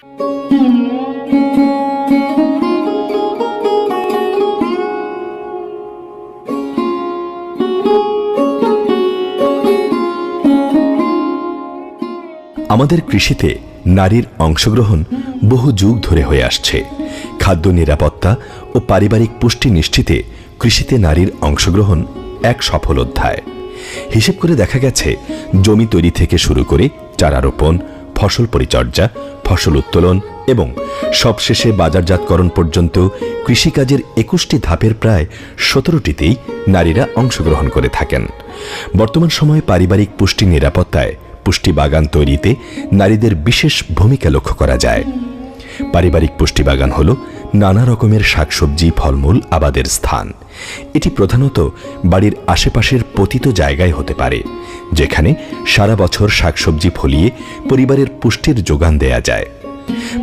আমাদের কৃষিতে নারীর অংশগ্রহণ বহু যুগ ধরে হয়ে আসছে। খাদ্য নিরাপত্তা ও পারিবারিক পুষ্টি নিশ্চিতে কৃষিতে নারীর অংশগ্রহণ এক সফল অধ্যায়। হিসেব করে দেখা গেছে, জমি তৈরি থেকে শুরু করে চারা রোপণ, ফসল পরিচর্যা ফসল উত্তোলন এবং সবশেষে বাজারজাতকরণ পর্যন্ত কৃষিকাজের একুশটি ধাপের প্রায় সতেরোটিতেই নারীরা অংশগ্রহণ করে থাকেন। বর্তমান সময়ে পারিবারিক পুষ্টি নিরাপত্তায় পুষ্টি বাগান তৈরিতে নারীদের বিশেষ ভূমিকা লক্ষ্য করা যায়। পারিবারিক পুষ্টি বাগান হল নানা রকমের শাকসবজি, ফলমূল, আবাদের স্থান। এটি প্রধানত বাড়ির আশেপাশের পতিত জায়গায় হতে পারে, যেখানে সারা বছর শাকসবজি ফলিয়ে পরিবারের পুষ্টির যোগান দেয়া যায়।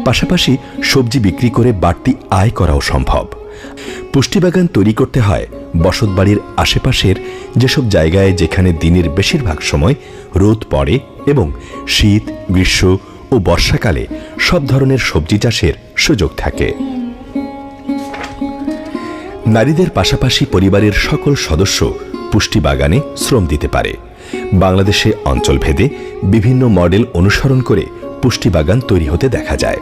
পাশাপাশি সবজি বিক্রি করে বাড়তি আয় করাও সম্ভব। পুষ্টিবাগান তৈরি করতে হয় বসতবাড়ির আশেপাশের যেসব জায়গায় যেখানে দিনের বেশিরভাগ সময় রোদ পড়ে এবং শীত, গ্রীষ্ম ও বর্ষাকালে সব ধরনের সবজি চাষের সুযোগ থাকে। নারীদের পাশাপাশি পরিবারের সকল সদস্য পুষ্টি বাগানে শ্রম দিতে পারে। বাংলাদেশে অঞ্চলভেদে বিভিন্ন মডেল অনুসরণ করে পুষ্টি বাগান তৈরি হতে দেখা যায়।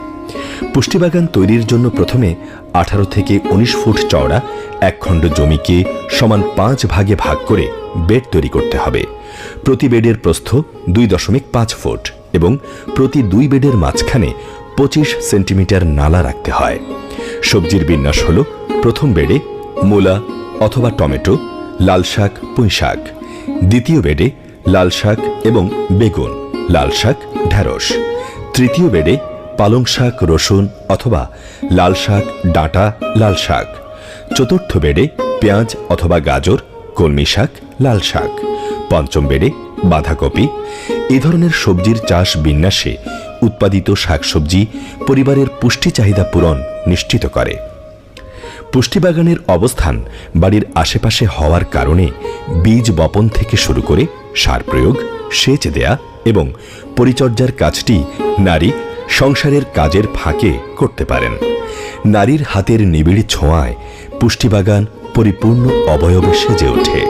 পুষ্টি বাগান তৈরির জন্য প্রথমে আঠারো থেকে ১৯ ফুট চওড়া এক খণ্ড জমিকে সমান পাঁচ ভাগে ভাগ করে বেড তৈরি করতে হবে। প্রতি বেডের প্রস্থ দুই দশমিক পাঁচ ফুট এবং প্রতি দুই বেডের মাঝখানে পঁচিশ সেন্টিমিটার নালা রাখতে হয়। সবজির বিন্যাস হল প্রথম বেডে মূলা অথবা টমেটো, লাল শাক, পুঁই শাক। দ্বিতীয় বেডে লাল শাক এবং বেগুন, লাল শাক ঢ্যাঁড়স তৃতীয় বেডে পালং শাক, রসুন অথবা লাল শাক, ডাঁটা, লাল শাক। চতুর্থ বেডে পেঁয়াজ অথবা গাজর, কলমি শাক, লাল শাক। পঞ্চম বেডে বাঁধাকপি। এ ধরনের সবজির চাষ বিন্যাসে উৎপাদিত শাকসবজি পরিবারের পুষ্টি চাহিদা পূরণ নিশ্চিত করে। পুষ্টিবাগানের অবস্থান বাড়ির আশেপাশে হওয়ার কারণে বীজ বপন থেকে শুরু করে সার প্রয়োগ, সেচ দেয়া এবং পরিচর্যার কাজটি নারী সংসারের কাজের ফাঁকে করতে পারেন। নারীর হাতের নিবিড় ছোঁয়ায় পুষ্টিবাগান পরিপূর্ণ অবয়বে সেজে ওঠে।